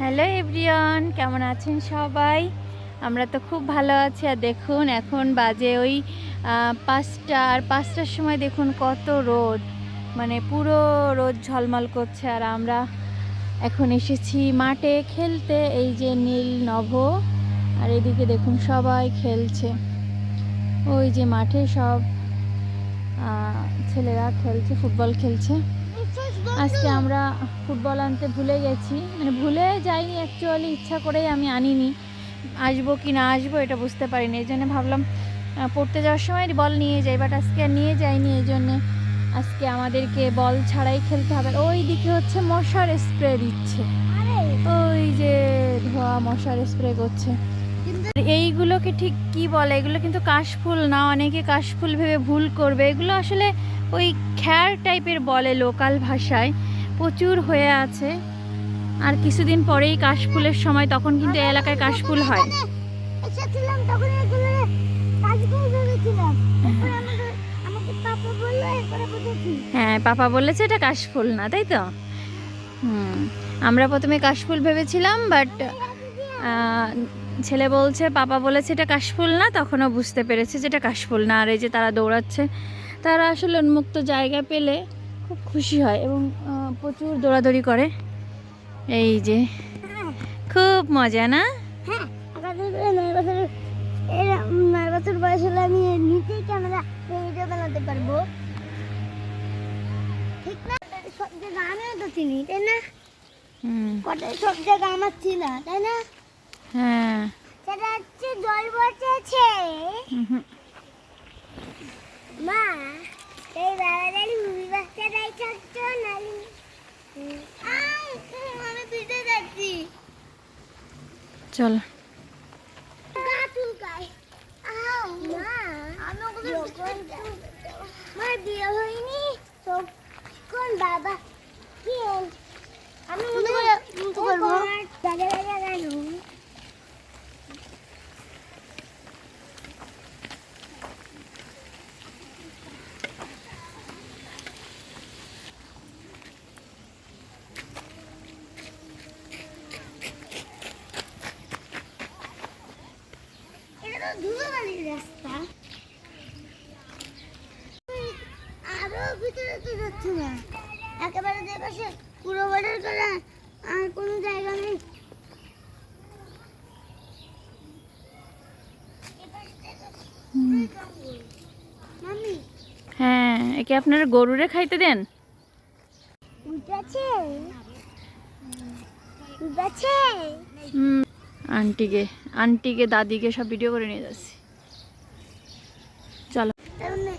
Hello everyone, কেমন আছেন সবাই? আমরা তো খুব ভালো আছি। আর দেখুন, এখন বাজে ওই পাঁচটা, আর পাঁচটার সময় দেখুন কত রোদ। মানে পুরো রোদ ঝলমল করছে। আর আমরা এখন এসেছি মাঠে খেলতে, এই যে নীল নভ। আর এদিকে দেখুন সবাই খেলছে। ওই যে মাঠে সব ছেলেরা খেলছে, ফুটবল খেলছে। আজকে আমরা ফুটবল আনতে ভুলে গেছি। মানে ভুলে যাইনি অ্যাকচুয়ালি ইচ্ছা করেই আমি আনিনি। আসব কি না আসব এটা বুঝতে পারিনি এই জন্য ভাবলাম পড়তে যাওয়ার সময় বল নিয়ে যাই বাট আজকে আর নিয়ে যাইনি এই জন্যে আজকে আমাদেরকে বল ছাড়াই খেলতে হবে। ওই দিকে হচ্ছে মশার স্প্রে দিচ্ছে। ওই যে ধোয়া মশার স্প্রে করছে। এইগুলোকে ঠিক কি বলে? এগুলো কিন্তু কাশফুল না অনেকে কাশফুল ভেবে ভুল করবে। এগুলো আসলে ওই খ্যার টাইপের বলে লোকাল ভাষায়। প্রচুর হয়ে আছে। আর কিছুদিন পরেই কাশফুলের সময় তখন কিন্তু এই এলাকায় কাশফুল হয়। হ্যাঁ পাপা বলেছে এটা কাশফুল না তাই তো? হুম আমরা প্রথমে কাশফুল ভেবেছিলাম বাট ছেলে বলছে পাপা বলেছে এটা কাশফুল না? তখনও বুঝতে পেরেছে যে এটা কাশফুল না। আর এই যে তারা দৌড়াচ্ছে তারা আসলে উন্মুক্ত জায়গা পেলে খুব খুশি হয় এবং প্রচুর দৌড়াদৌড়ি করে। এই যে খুব মজা না? হ্যাঁ নয় বছর বয়স হলে আমি নিজেই ক্যামেরা ভিডিও বানাতে পারব। ঠিক না? সব জায়গা আমিও তো চিনি তাই না? সব জায়গা আমার চিনা তাই না? হ্যাঁ। সেটা হচ্ছে জল বসেছে মা এই বাবাদারি মুভি বাচ্চাটাই ছোট্ট নালি। আমি ভিজে যাচ্ছি। চলো। গা চুলকায়। মা। আমি আমার বিয়ে হয়নি? তখন বাবা? কি আমি মনে করে মতো করব দাদা দাদা গানু এটা তো ধুলোবালির রাস্তা। আরও ভিতরে তো যাচ্ছে না। একেবারে যে পাশে পুরো বর্ডার করা আর কোনো জায়গা নেই। হ্যাঁ একে আপনারা গরুরে খাইতে দেন? উঠেছে হুম। আন্টিকে আন্টিকে দাদিকে সব ভিডিও করে নিয়ে যাচ্ছি। চলো। তাহলে